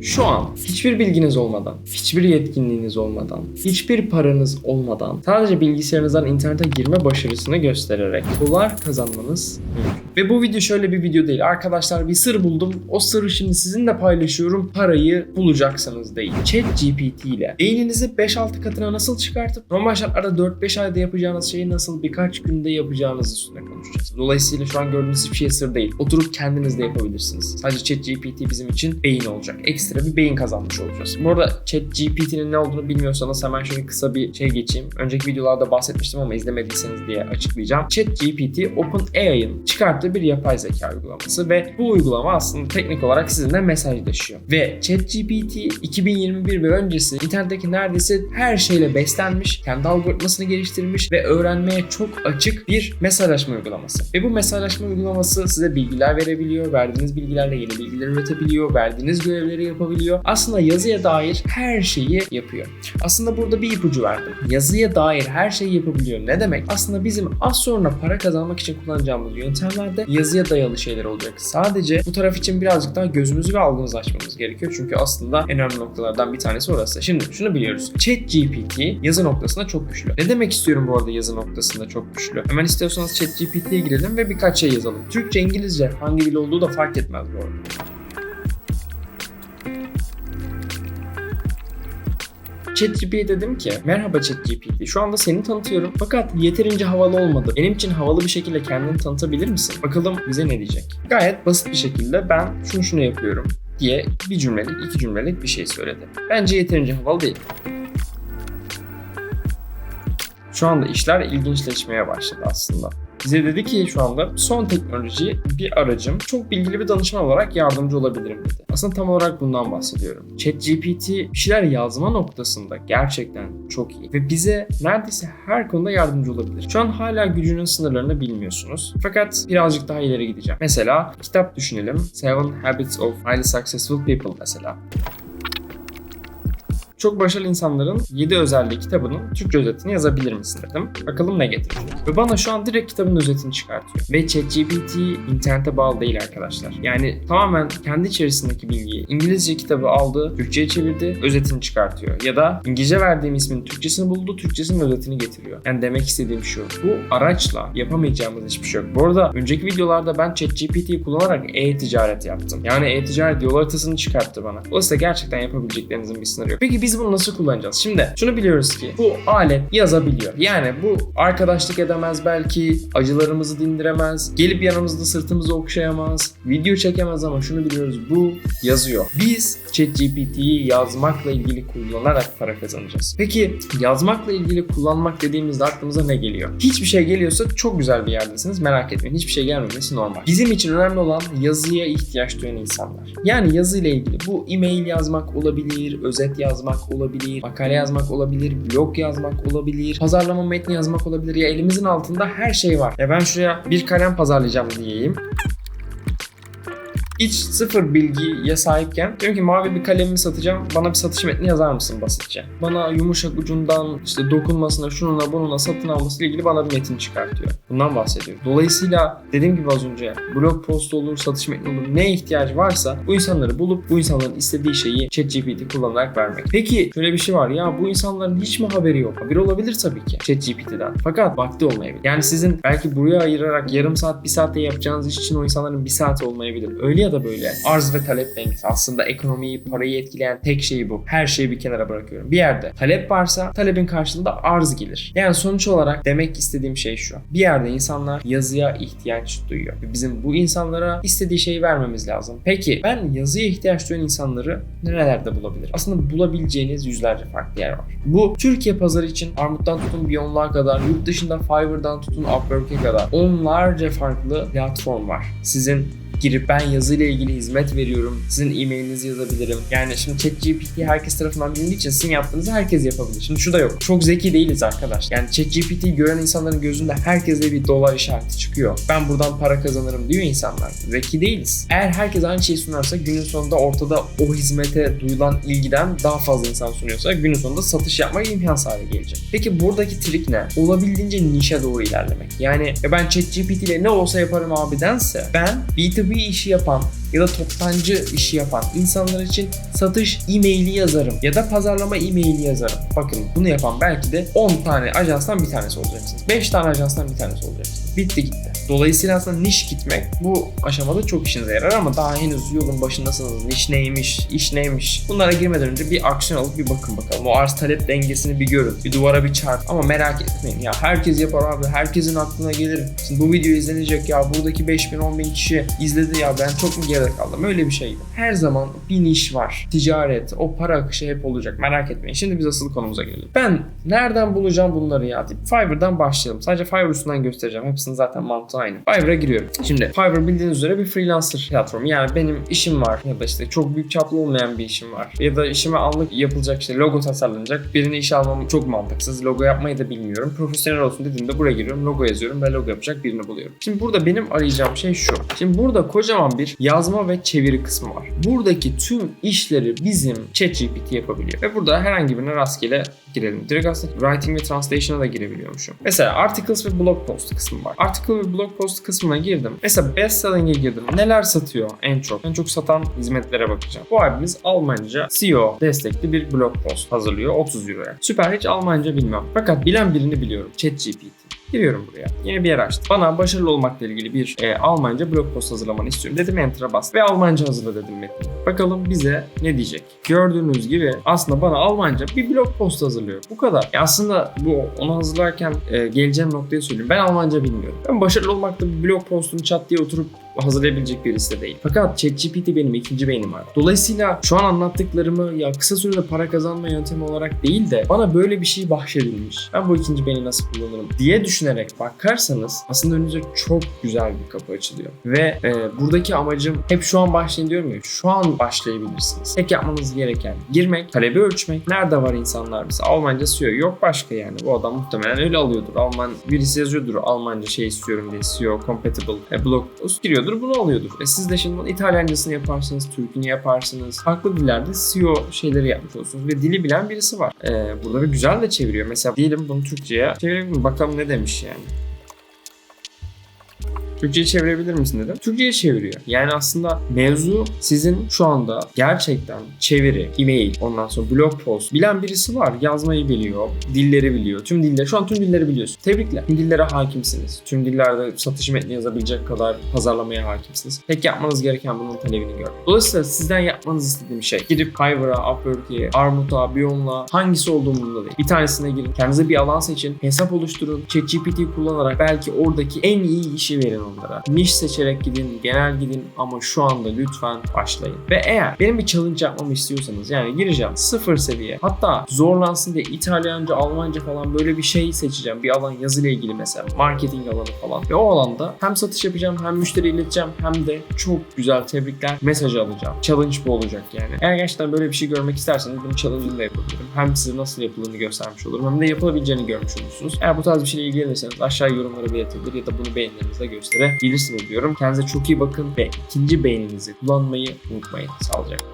Şu an hiçbir bilginiz olmadan, hiçbir yetkinliğiniz olmadan, hiçbir paranız olmadan sadece bilgisayarınızdan internete girme başarısını göstererek dolar kazanmanız mümkün. Ve bu video şöyle bir video değil. Arkadaşlar bir sır buldum. O sırrı şimdi sizinle paylaşıyorum. Parayı bulacaksınız değil. ChatGPT ile beyninizi 5-6 katına nasıl çıkartıp normal şartlarda 4-5 ayda yapacağınız şeyi nasıl birkaç günde yapacağınız üstüne konuşacağız. Dolayısıyla şu an gördüğünüz hiçbir şey sır değil. Oturup kendiniz de yapabilirsiniz. Sadece ChatGPT bizim için beyin olacak. Ekstra bir beyin kazanmış olacağız. Bu arada ChatGPT'nin ne olduğunu bilmiyorsanız hemen şöyle kısa bir şey geçeyim. Önceki videolarda bahsetmiştim ama izlemediyseniz diye açıklayacağım. ChatGPT OpenAI'ın çıkarttığı bir yapay zeka uygulaması ve bu uygulama aslında teknik olarak sizinle mesajlaşıyor. Ve ChatGPT 2021 ve öncesi internetteki neredeyse her şeyle beslenmiş, kendi algoritmasını geliştirmiş ve öğrenmeye çok açık bir mesajlaşma uygulaması. Ve bu mesajlaşma uygulaması size bilgiler verebiliyor, verdiğiniz bilgilerle yeni bilgiler üretebiliyor, verdiğiniz görevleri yapabiliyor. Aslında yazıya dair her şeyi yapıyor. Aslında burada bir ipucu verdim. Yazıya dair her şeyi yapabiliyor. Ne demek? Aslında bizim az sonra para kazanmak için kullanacağımız yöntemlerde yazıya dayalı şeyler olacak. Sadece bu taraf için birazcık daha gözümüzü ve algımızı açmamız gerekiyor. Çünkü aslında en önemli noktalardan bir tanesi orası. Şimdi şunu biliyoruz. ChatGPT yazı noktasında çok güçlü. Ne demek istiyorum bu arada yazı noktasında çok güçlü? Hemen istiyorsanız ChatGPT'ye girelim ve birkaç şey yazalım. Türkçe, İngilizce hangi dil olduğu da fark etmez bu arada. ChatGPT'ye dedim ki merhaba ChatGPT şu anda seni tanıtıyorum fakat yeterince havalı olmadı. Benim için havalı bir şekilde kendini tanıtabilir misin? Bakalım bize ne diyecek. Gayet basit bir şekilde ben şunu şunu yapıyorum diye bir cümlelik iki cümlelik bir şey söyledi. Bence yeterince havalı değil. Şu anda işler ilginçleşmeye başladı aslında. Bize dedi ki şu anda son teknoloji bir aracım çok bilgili bir danışman olarak yardımcı olabilirim dedi. Aslında tam olarak bundan bahsediyorum. ChatGPT bir şeyler yazma noktasında gerçekten çok iyi ve bize neredeyse her konuda yardımcı olabilir. Şu an hala gücünün sınırlarını bilmiyorsunuz. Fakat birazcık daha ileri gideceğim. Mesela kitap düşünelim. Seven Habits of Highly Successful People mesela. Çok başarılı insanların 7 özelliği kitabının Türkçe özetini yazabilir misin dedim. Bakalım ne getiriyor. Ve bana şu an direkt kitabın özetini çıkartıyor. Ve ChatGPT internete bağlı değil arkadaşlar. Yani tamamen kendi içerisindeki bilgiyi İngilizce kitabı aldı, Türkçe'ye çevirdi, özetini çıkartıyor. Ya da İngilizce verdiğim ismin Türkçesini buldu, Türkçesinin özetini getiriyor. Yani demek istediğim şu. Bu araçla yapamayacağımız hiçbir şey yok. Bu arada önceki videolarda ben ChatGPT'yi kullanarak e-ticaret yaptım. Yani e-ticaret yol haritasını çıkarttı bana. Dolayısıyla gerçekten yapabileceklerinizin bir sınırı yok. Peki biz bunu nasıl kullanacağız? Şimdi şunu biliyoruz ki bu alet yazabiliyor. Yani bu arkadaşlık edemez belki, acılarımızı dindiremez, gelip yanımızda sırtımızı okşayamaz, video çekemez ama şunu biliyoruz bu yazıyor. Biz ChatGPT'yi yazmakla ilgili kullanarak para kazanacağız. Peki yazmakla ilgili kullanmak dediğimizde aklımıza ne geliyor? Hiçbir şey geliyorsa çok güzel bir yerdesiniz merak etmeyin. Hiçbir şey gelmemesi normal. Bizim için önemli olan yazıya ihtiyaç duyan insanlar. Yani yazıyla ilgili bu e-mail yazmak olabilir, özet yazmak olabilir, makale yazmak olabilir, blog yazmak olabilir, pazarlama metni yazmak olabilir. Ya elimizin altında her şey var. Ya ben şuraya bir kalem pazarlayacağım diyeyim hiç sıfır bilgiye sahipken diyorum ki mavi bir kalemimi satacağım bana bir satış metni yazar mısın basitçe. Bana yumuşak ucundan işte dokunmasına şununla bununla satın alması ile ilgili bana bir metin çıkartıyor. Bundan bahsediyor. Dolayısıyla dediğim gibi az önce blog postu olur, satış metni olur neye ihtiyacı varsa bu insanları bulup bu insanların istediği şeyi ChatGPT kullanarak vermek. Peki şöyle bir şey var ya bu insanların hiç mi haberi yok? Haberi olabilir tabii ki ChatGPT'den. Fakat vakti olmayabilir. Yani sizin belki buraya ayırarak yarım saat bir saatte yapacağınız iş için o insanların bir saati olmayabilir. Öyle ya da böyle arz ve talep dengesi. Aslında ekonomiyi, parayı etkileyen tek şey bu. Her şeyi bir kenara bırakıyorum. Bir yerde talep varsa talebin karşılığında arz gelir. Yani sonuç olarak demek istediğim şey şu. Bir yerde insanlar yazıya ihtiyaç duyuyor. Bizim bu insanlara istediği şeyi vermemiz lazım. Peki ben yazıya ihtiyaç duyan insanları nerelerde bulabilirim? Aslında bulabileceğiniz yüzlerce farklı yer var. Bu Türkiye pazarı için Armut'tan tutun Beyond'luğa kadar, yurt dışında Fiverr'dan tutun Upwork'e kadar onlarca farklı platform var. Sizin girip ben yazıyla ilgili hizmet veriyorum. Sizin e-mailinizi yazabilirim. Yani şimdi ChatGPT herkes tarafından bilindiği için sizin yaptığınızı herkes yapabilir. Şimdi şu da yok. Çok zeki değiliz arkadaş. Yani ChatGPT'yi gören insanların gözünde herkeste bir dolar işareti çıkıyor. Ben buradan para kazanırım diyor insanlar. Zeki değiliz. Eğer herkes aynı şeyi sunarsa günün sonunda ortada o hizmete duyulan ilgiden daha fazla insan sunuyorsa günün sonunda satış yapmak imkansız hale gelecek. Peki buradaki trik ne? Olabildiğince nişe doğru ilerlemek. Yani ya ben ChatGPT ile ne olsa yaparım abi dense ben B2 B2B işi yapan ya da toptancı işi yapan insanlar için satış e-maili yazarım ya da pazarlama e-maili yazarım. Bakın bunu yapan belki de 10 tane ajanstan bir tanesi olacaksınız. 5 tane ajanstan bir tanesi olacaksınız. Bitti gitti. Dolayısıyla aslında niş gitmek bu aşamada çok işinize yarar ama daha henüz yolun başındasınız. Niş neymiş, iş neymiş. Bunlara girmeden önce bir aksiyon alıp bir bakın bakalım. O arz talep dengesini bir görün. Bir duvara bir çarp. Ama merak etmeyin ya herkes yapar abi. Herkesin aklına gelir. Şimdi bu video izlenecek ya buradaki 5000 10 bin kişi izledi ya ben çok mu geride kaldım? Öyle bir şey. Her zaman bir niş var. Ticaret, o para akışı hep olacak. Merak etmeyin. Şimdi biz asıl konumuza gelelim. Ben nereden bulacağım bunları ya? Fiverr'dan başlayalım. Sadece Fiverr üstünden göstereceğim. Hepsinin zaten mantığı aynı. Fiverr'a giriyorum. Şimdi Fiverr bildiğiniz üzere bir freelancer platformu. Yani benim işim var ya da işte çok büyük çaplı olmayan bir işim var. Ya da işime anlık yapılacak işte logo tasarlanacak. Birini işe almam çok mantıksız. Logo yapmayı da bilmiyorum. Profesyonel olsun dediğimde buraya giriyorum. Logo yazıyorum ve logo yapacak birini buluyorum. Şimdi burada benim arayacağım şey şu. Şimdi burada kocaman bir yazma ve çeviri kısmı var. Buradaki tüm işleri bizim ChatGPT yapabiliyor. Ve burada herhangi birine rastgele girelim. Direkt aslında writing ve translation'a da girebiliyormuşum. Mesela articles ve blog post kısmı var. Article ve blog post kısmına girdim. Mesela best selling'e girdim. Neler satıyor en çok? En çok satan hizmetlere bakacağım. Bu abimiz Almanca SEO destekli bir blog post hazırlıyor 30 euroya. Süper hiç Almanca bilmem. Fakat bilen birini biliyorum. ChatGPT. Giriyorum buraya. Yeni bir yer açtım. Bana başarılı olmakla ilgili bir e, Almanca blog post hazırlamanı istiyorum. Dedim Enter'a bas ve Almanca hazırla dedim metni. Bakalım bize ne diyecek. Gördüğünüz gibi aslında bana Almanca bir blog post hazırlıyor. Bu kadar. E aslında bu onu hazırlarken e, geleceğim noktayı söyleyeyim. Ben Almanca bilmiyorum. Ben başarılı olmakta bir blog postunu çat diye oturup hazırlayabilecek birisi de değil. Fakat ChatGPT benim ikinci beynim var. Dolayısıyla şu an anlattıklarımı ya kısa sürede para kazanma yöntemi olarak değil de bana böyle bir şey bahşedilmiş. Ben bu ikinci beyni nasıl kullanırım diye düşünerek bakarsanız aslında önünüze çok güzel bir kapı açılıyor. Ve e, buradaki amacım hep şu an başlayın diyorum ya şu an başlayabilirsiniz. Tek yapmanız gereken girmek, talebi ölçmek. Nerede var insanlar mesela Almanca SEO yok başka yani. Bu adam muhtemelen öyle alıyordur. Alman birisi yazıyordur Almanca şey istiyorum diye SEO compatible e, blog post giriyordur bunu alıyordur. E siz de şimdi bunun İtalyancasını yaparsınız, Türk'ünü yaparsınız. Farklı dillerde SEO şeyleri yapmış olursunuz ve dili bilen birisi var. E, burada bir güzel de çeviriyor. Mesela diyelim bunu Türkçe'ye çevirelim bakalım ne demiş yani. Türkçe'ye çevirebilir misin dedim. Türkçe'ye çeviriyor. Yani aslında mevzu sizin şu anda gerçekten çeviri, e-mail, ondan sonra blog post bilen birisi var. Yazmayı biliyor, dilleri biliyor. Tüm dilleri, şu an tüm dilleri biliyorsun. Tebrikler. Tüm dillere hakimsiniz. Tüm dillerde satış metni yazabilecek kadar pazarlamaya hakimsiniz. Tek yapmanız gereken bunun talebini görmek. Dolayısıyla sizden yapmanızı istediğim şey gidip Fiverr'a, Upwork'e, Armut'a, Beyond'la hangisi olduğu umurumda değil. Bir tanesine girin. Kendinize bir alan seçin. Hesap oluşturun. ChatGPT kullanarak belki oradaki en iyi işi verin onlara. Niş seçerek gidin, genel gidin ama şu anda lütfen başlayın. Ve eğer benim bir challenge yapmamı istiyorsanız yani gireceğim sıfır seviye hatta zorlansın diye İtalyanca, Almanca falan böyle bir şey seçeceğim. Bir alan yazıyla ilgili mesela marketing alanı falan. Ve o alanda hem satış yapacağım hem müşteri ileteceğim hem de çok güzel tebrikler mesajı alacağım. Challenge bu olacak yani. Eğer gerçekten böyle bir şey görmek isterseniz bunu challenge'ını da yapabilirim. Hem size nasıl yapıldığını göstermiş olurum hem de yapılabileceğini görmüş olursunuz. Eğer bu tarz bir şeyle ilgilenirseniz aşağı yorumlara belirtebilir ya da bunu beğenilerinizle gösterebilirsiniz diyorum. Kendinize çok iyi bakın ve ikinci beyninizi kullanmayı unutmayın. Sağlıcakla.